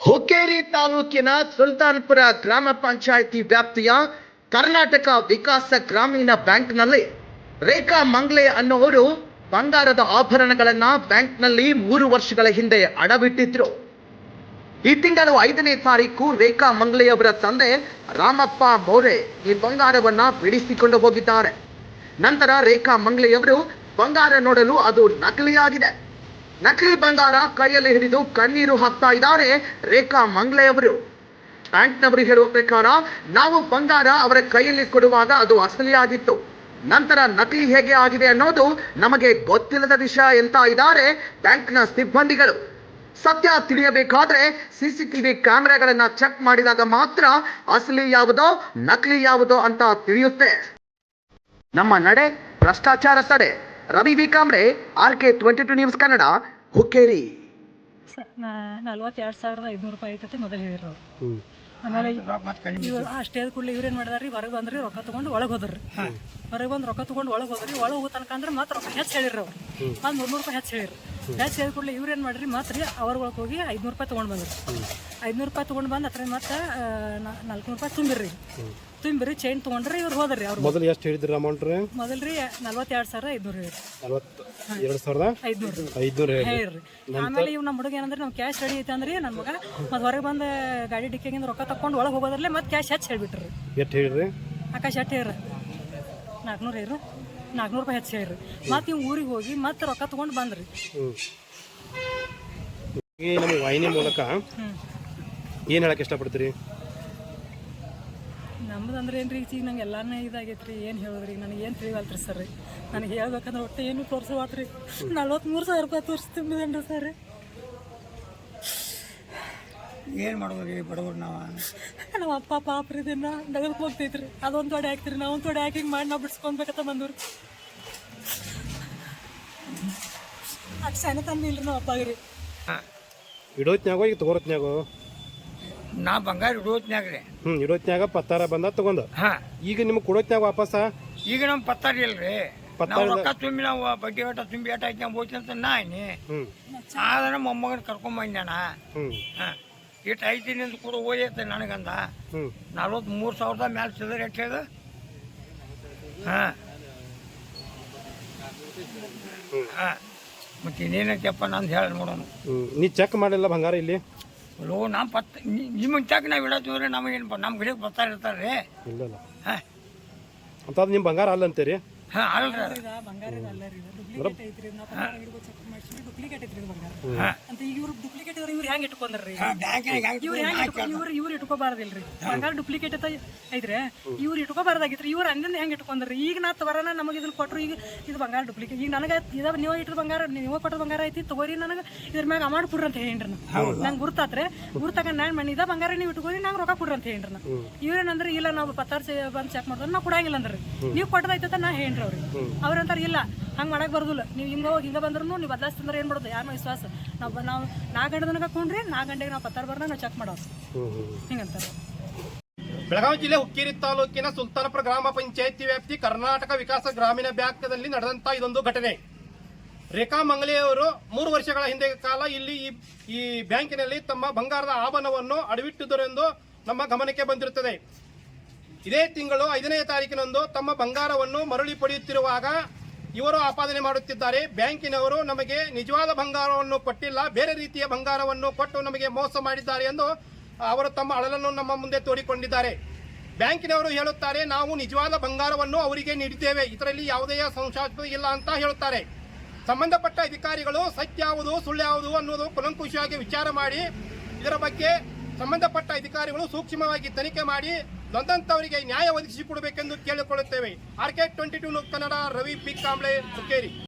ಹುಕ್ಕೇರಿ ತಾಲೂಕಿನ ಸುಲ್ತಾನ್ಪುರ ಗ್ರಾಮ ಪಂಚಾಯಿತಿ ವ್ಯಾಪ್ತಿಯ ಕರ್ನಾಟಕ ವಿಕಾಸ ಗ್ರಾಮೀಣ ಬ್ಯಾಂಕ್ನಲ್ಲಿ ರೇಖಾ ಮಂಗ್ಲೆ ಅನ್ನುವರು ಬಂಗಾರದ ಆಭರಣಗಳನ್ನ ಬ್ಯಾಂಕ್ನಲ್ಲಿ ಮೂರು ವರ್ಷಗಳ ಹಿಂದೆ ಅಡವಿಟ್ಟಿದ್ರು. ಈ ತಿಂಗಳು ಐದನೇ ತಾರೀಕು ರೇಖಾ ಮಂಗ್ಲೆಯವರ ತಂದೆ ರಾಮಪ್ಪ ಮೌರೆ ಈ ಬಂಗಾರವನ್ನ ಬಿಡಿಸಿಕೊಂಡು ಹೋಗಿದ್ದಾರೆ. ನಂತರ ರೇಖಾ ಮಂಗ್ಲೆಯವರು ಬಂಗಾರ ನೋಡಲು ಅದು ನಕಲಿಯಾಗಿದೆ. ನಕಲಿ ಬಂಗಾರ ಕೈಯಲ್ಲಿ ಹಿಡಿದು ಕಣ್ಣೀರು ಹಾಕ್ತಾ ಇದ್ದಾರೆ ರೇಖಾ ಮಂಗ್ಲೆಯವರು. ಬ್ಯಾಂಕ್ನವರು ಹೇಳುವ ಪ್ರಕಾರ ನಾವು ಬಂಗಾರ ಅವರ ಕೈಯಲ್ಲಿ ಕೊಡುವಾಗ ಅದು ಅಸಲಿಯಾಗಿತ್ತು. ನಂತರ ನಕಲಿ ಹೇಗೆ ಆಗಿದೆ ಅನ್ನೋದು ನಮಗೆ ಗೊತ್ತಿಲ್ಲದ ವಿಷಯ ಎಂತ ಇದ್ದಾರೆ ಬ್ಯಾಂಕ್ನ ಸಿಬ್ಬಂದಿಗಳು. ಸತ್ಯ ತಿಳಿಯಬೇಕಾದ್ರೆ ಸಿಸಿಟಿವಿ ಕ್ಯಾಮೆರಾಗಳನ್ನ ಚೆಕ್ ಮಾಡಿದಾಗ ಮಾತ್ರ ಅಸಲಿ ಯಾವುದೋ, ನಕಲಿ ಯಾವುದೋ ಅಂತ ತಿಳಿಯುತ್ತೆ. ನಮ್ಮ ನಡೆ ಭ್ರಷ್ಟಾಚಾರ ತಡೆ. Ravi V Kamble R K twenty two news Kannada Hukkeri ನಲ್ವತ್ತೆರಡು ಸಾವಿರದ ಐದುನೂರು ರೂಪಾಯಿ ಐತತಿ ಮೊದಲು ಹೇಳಿದ್ರು ಆಮೇಲೆ ಇವ್ರು ಅಷ್ಟೇ ಕೂಡಲೇ ಇವ್ರೇನು ಮಾಡಿದಾರೆ ಹೊರಗೆ ಬಂದ್ರಿ ರೊಕ್ಕ ತೊಗೊಂಡು ಒಳಗೆ ಹೋದ್ರಿ. ಹೊರಗೆ ಬಂದು ರೊಕ್ಕ ತೊಗೊಂಡು ಒಳಗೆ ಹೋದ್ರಿ ಒಳಗೆ ಹೋಗಿ ತನಕ ಅಂದ್ರೆ ಮತ್ತೆ ರೊಕ್ಕ ಹೆಚ್ಚು ಹೇಳಿರಿ ಅವ್ರು. ಮತ್ತೆ ಮುನ್ನೂರು ರೂಪಾಯಿ ಹೆಚ್ಚು ಹೇಳಿರಿ ಹೆಚ್ಚು ಹೇಳಿದ ಕೂಡಲೇ ಇವ್ರೇನು ಮಾಡ್ರಿ ಮತ್ತೆ ರೀ ಅವ್ರ ಒಳಗೆ ಹೋಗಿ ಐದುನೂರು ರೂಪಾಯಿ ತೊಗೊಂಡು ಬಂದ್ರಿ. ಐದುನೂರು ರೂಪಾಯಿ ತೊಗೊಂಡು ಬಂದು ಅತ್ರ ಮತ್ತೆ ನಾಲ್ಕುನೂರು ರೂಪಾಯಿ ತುಂಬಿರಿ ತುಂಬಿರಿ ಚೈನ್ ತೊಗೊಂಡ್ರೆ ಇವ್ರು ಹೋದ್ರಿ ಅವ್ರು. ಮೊದಲು ಎಷ್ಟು ಹೇಳಿದ್ರಿ ಅಮೌಂಟ್ ರೀ ಮೊದಲು ರೀ ನಲ್ವತ್ತೆರಡು ಸಾವಿರ ಐದುನೂರು ಹೇಳಿ ನಲ್ವತ್ತು ಎರಡು ಸಾವಿರದ? ಐದುನೂರು. ಐದುನೂರು ಹೇಳಿ ಹೇಳ್ರಿ. ಆಮೇಲೆ ಇವ್ ನಮ್ಮ ಹುಡುಗ ಏನಂದ್ರೆ ನಾವು ಕ್ಯಾಶ್ ರೆಡಿ ಐತೆ ಅಂದ್ರೆ ನನ್ನ ಮಗ ಮತ್ತೆ ಹೊರಗೆ ಬಂದು ಗಾಡಿ ಡಿಕ್ಕಿಂದ ರೊಕ್ಕ ತಕೊಂಡು ಒಳಗೆ ಹೋಗೋದ್ರಲ್ಲೇ ಮತ್ತೆ ಕ್ಯಾಶ್ ಹೆಚ್ಚು ಹೇಳ್ಬಿಟ್ರಿ. ಎಷ್ಟು ಹೇಳಿರಿ ಆಕಾಶ ಎಷ್ಟು ಹೇಳ್ರಿ? ನಾಲ್ಕುನೂರು ಹೇಳ್ರಿ. ನಾಲ್ಕುನೂರು ರೂಪಾಯಿ ಹೆಚ್ಚು ಹೇಳ್ರಿ. ಮತ್ತೆ ಇವ್ ಊರಿಗೆ ಹೋಗಿ ಮತ್ತೆ ರೊಕ್ಕ ತೊಗೊಂಡು ಬಂದ್ರಿ. ನಮಗೆ ವಾಹಿನಿ ಮೂಲಕ ಏನು ಹೇಳಕ್ಕೆ ಇಷ್ಟಪಡ್ತೀರಿ? ನಮ್ದು ಅಂದ್ರೆ ಏನ್ರಿ ಈಗ ನಂಗೆ ಎಲ್ಲಾನೇ ರೀ ಏನು ಹೇಳಿದ್ರಿ ನನಗೆ ಏನು ತಿಳಿವಲ್ತ್ರಿ ಸರ್ ನನಗೆ ಹೇಳ್ಬೇಕಂದ್ರೆ ಒಟ್ಟು ಏನು ತೋರಿಸವಾತ್ರಿ ನಲ್ವತ್ಮೂರು ಸಾವಿರ ರೂಪಾಯಿ ತೋರಿಸಿ ತುಂಬಿದೇನ್ರಿ ಸರ್ ಏನು ಮಾಡೋದ್ರಿ ಬಡವ್ರು ನಾವು? ನಮ್ಮ ಅಪ್ಪ ಪಾಪ್ರಿ ದಿನ ಡಗಲ್ಕ್ ಹೋಗ್ತೈತ್ರಿ. ಅದೊಂದು ತೊಡೆ ಹಾಕ್ತಿರಿ ನಾವೊಂದು ತೊಡೆ ಹಾಕಿ ಮಾಡಿ ನಾವು ಬಿಡ್ಸ್ಕೊಬೇಕತ್ತ ಬಂದವ್ರಿ. ಅಷ್ಟು ಸಣ್ಣ ತಂದಿಲ್ರಿ ನಮ್ಮ ಅಪ್ಪಾಗ್ರಿ. ಇಡೋತ್ನಾಗೋ ಈಗ ತಗೋರತ್ನ್ಯಾಗೋ ನಾ ಬಂಗಾರ ಇಡೋತ್ನ್ಯಾಗ ರೀ ಹ್ಞೂ ಇಡೋತ್ನ್ಯಾಗ ಪತ್ತಾರ ಬಂದ ತಗೊಂಡು. ಹಾಂ. ಈಗ ನಿಮ್ಗೆ ಕೊಡೋತ್ನ್ಯಾಗ ವಾಪಸ್? ಈಗ ನಮ್ಮ ಪತ್ತಾರ ಇಲ್ರಿ. ನಾವು. ರೊಕ್ಕ ತುಂಬಿ ನಾವು ಬಡ್ಡಿ ಆಟ ತುಂಬಿ ಆಟ ಐತಿ ನಾವು ಹೋಗ್ತೀನಿ ಅಂತ ನಾ ಐನಿ ಆದ್ರೆ ಮೊಮ್ಮಗನ ಕರ್ಕೊಂಬಂದ್ಯಾನ ಹಾಂ. ಇಟ್ಟು ಐತಿನಿ ಅಂತ ಕೂಡ ಓದೈತೆ ನನಗಂದ. ಹ್ಞೂ ಮೂರ್ ಸಾವಿರದ ಮ್ಯಾಲೆ ಸಿದ್ರೆ ರೇಟ್ ಹೇಳ್ದು? ಹಾಂ. ಹಾಂ. ಮತ್ತೆ ಇನ್ನೇನೈತಪ್ಪ ನಂದು ಹೇಳಿ ನೋಡೋಣ. ನೀ ಚೆಕ್ ಮಾಡಿಲ್ಲ ಬಂಗಾರ ಇಲ್ಲಿ? ಲೋ ನಮ್ಮ ಪತ್ತ ನಿಮ್ಮ ಚಾಕ್ ನಾವು ಇಡತ್ತೀವ್ರಿ ನಮಗೇನು ನಮ್ಮ ಗಿಡಕ್ಕೆ ಬರ್ತಾ ಇರ್ತಾರೆ ರೀ ಹಾಂ. ಅಂತದ್ದು ನಿಮ್ಮ ಬಂಗಾರ ಅಲ್ಲ ಅಂತೀರಿ ಇವ್ರು. ಡುಪ್ಲಿಕೇಟ್ ಇವ್ರು. ಇವ್ರು ಹೆಂಗೆ ಇಟ್ಕೊಂಡ್ರಿ ಬ್ಯಾಂಕಿನಾಗ ಹೆಂಗೆ ಇವ್ರು ಹೆಂಗೆ ಇಟ್ಕೊ ಇವ್ರು ಇವ್ರು ಇಟ್ಕೋಬಾರ್ದಿಲ್ರಿ ಬಂಗಾರ ಡುಪ್ಲಿಕೇಟ್ ಐತ್ರಿ. ಇವ್ರು ಇಟ್ಕೋಬಾರ್ದಾಗಿತ್ರಿ. ಇವ್ರು ಅಂದಿಂದ ಹೆಂಗೆ ಇಟ್ಕೊಂಡ್ರಿ? ಈಗ ನಾ ತವರನ ನಮಗೆ ಇದನ್ನ ಕೊಟ್ರು ಈಗ ಇದು ಬಂಗಾರ ಡುಪ್ಲಿಕೇಟ್ ಈಗ ನನಗೆ ಇದ ನೀವು ಇಟ್ರ ಬಂಗಾರ ನೀವು ಕೊಟ್ಟ ಬಂಗಾರ ಐತಿ ತಗೋರಿ ನನಗೆ. ಇದ್ರ ಮ್ಯಾಗ ಅಮೌಂಟ್ ಕೊಡ್ರಿ ಅಂತ ಹೇಳ್ರಿ ನಾನು ನಂಗೆ ಗುರ್ತಾತ್ರೆ. ಗುರ್ತಾಗ ನಾನು ಮಣ್ಣಿ ಇದ ಬಂಗಾರ ನೀವು ಇಟ್ಕೋರಿ ನಂಗೆ ರೊಕ್ಕ ಕೊಡ್ರಿ ಅಂತ ಹೇಳ್ರಿ ನಾನು ಇವ್ರೇನಂದ್ರೆ ಇಲ್ಲ ನಾವು ಪತ್ತಾರ್ ಬಂದು ಚೆಕ್ ಮಾಡಿದ್ರೆ ನಾವು ಕೊಡಂಗಿಲ್ಲ ಅಂದ್ರಿ. ನೀವು ಕೊಟ್ಟದೈತೆ ನಾ ಹೇಳ್ರಿ ಅವ್ರಿಗೆ. ಅವ್ರಂತಾರೆ ಇಲ್ಲ, ಹಂಗೆ ಮಾಡಕ್ಕೆ ಬರೋದಿಲ್ಲ. ನೀವು ಹಿಂಗ ಹೋಗಿ, ಹಿಂಗ ಬಂದ್ರು ನೀವು ಬದಲಾಸ್ತಂದ್ರೆ ಏನು ಮಾಡೋದು ಯಾರ ವಿಶ್ವಾಸ. ನಾವು ನಾವು ನಾ ತನಕ ಕುಣ್ರಿ ನಾ ಗಂಟೆಗೆ ನಾವು ಪತ್ತಾರು ಬರ್ನ ನಾವು ಚೆಕ್ ಮಾಡೋದು. ಹಿಂಗಂತಾರೆ ಬೆಳಗಾವಿ ಜಿಲ್ಲೆ ಹುಕ್ಕೇರಿ ತಾಲೂಕಿನ ಸುಲ್ತಾನಪುರ ಗ್ರಾಮ ಪಂಚಾಯತಿ ವ್ಯಾಪ್ತಿ ಕರ್ನಾಟಕ ವಿಕಾಸ ಗ್ರಾಮೀಣ ಬ್ಯಾಂಕ್ನಲ್ಲಿ ನಡೆದಂತ ಇದೊಂದು ಘಟನೆ. ರೇಖಾ ಮಂಗಲೆಯವರು ಮೂರು ವರ್ಷಗಳ ಹಿಂದೆ ಕಾಲ ಇಲ್ಲಿ ಈ- ಈ ಬ್ಯಾಂಕಿನಲ್ಲಿ ತಮ್ಮ ಬಂಗಾರದ ಆಭರಣವನ್ನು ಅಡವಿಟ್ಟಿದ್ದರೆಂದು ನಮ್ಮ ಗಮನಕ್ಕೆ ಬಂದಿರುತ್ತದೆ. ಇದೇ ತಿಂಗಳು ಐದನೇ ತಾರೀಕಿನಂದು ತಮ್ಮ ಬಂಗಾರವನ್ನು ಮರಳಿ ಪಡೆಯುತ್ತಿರುವಾಗ ಇವರು ಆಪಾದನೆ ಮಾಡುತ್ತಿದ್ದಾರೆ. ಬ್ಯಾಂಕಿನವರು ನಮಗೆ ನಿಜವಾದ ಬಂಗಾರವನ್ನು ಕೊಟ್ಟಿಲ್ಲ, ಬೇರೆ ರೀತಿಯ ಬಂಗಾರವನ್ನು ಕೊಟ್ಟು ನಮಗೆ ಮೋಸ ಮಾಡಿದ್ದಾರೆ ಎಂದು ಅವರು ತಮ್ಮ ಅಳಲನ್ನು ನಮ್ಮ ಮುಂದೆ ತೋಡಿಕೊಂಡಿದ್ದಾರೆ. ಬ್ಯಾಂಕಿನವರು ಹೇಳುತ್ತಾರೆ, ನಾವು ನಿಜವಾದ ಬಂಗಾರವನ್ನು ಅವರಿಗೆ ನೀಡಿದ್ದೇವೆ, ಇದರಲ್ಲಿ ಯಾವುದೇ ಸಂಶಯ ಇಲ್ಲ ಅಂತ ಹೇಳುತ್ತಾರೆ. ಸಂಬಂಧಪಟ್ಟ ಅಧಿಕಾರಿಗಳು ಸತ್ಯ ಯಾವುದು, ಸುಳ್ಳು ಯಾವುದು ಅನ್ನೋದು ಕುಲಂಕುಷಿಯಾಗಿ ವಿಚಾರ ಮಾಡಿ, ಇದರ ಬಗ್ಗೆ ಸಂಬಂಧಪಟ್ಟ ಅಧಿಕಾರಿಗಳು ಸೂಕ್ಷ್ಮವಾಗಿ ತನಿಖೆ ಮಾಡಿ ನೊಂದಂತವರಿಗೆ ನ್ಯಾಯ ಒದಗಿಸಿಕೊಡಬೇಕೆಂದು ಕೇಳಿಕೊಳ್ಳುತ್ತೇವೆ. R K twenty two Kannada Ravi P Kamble Hukkeri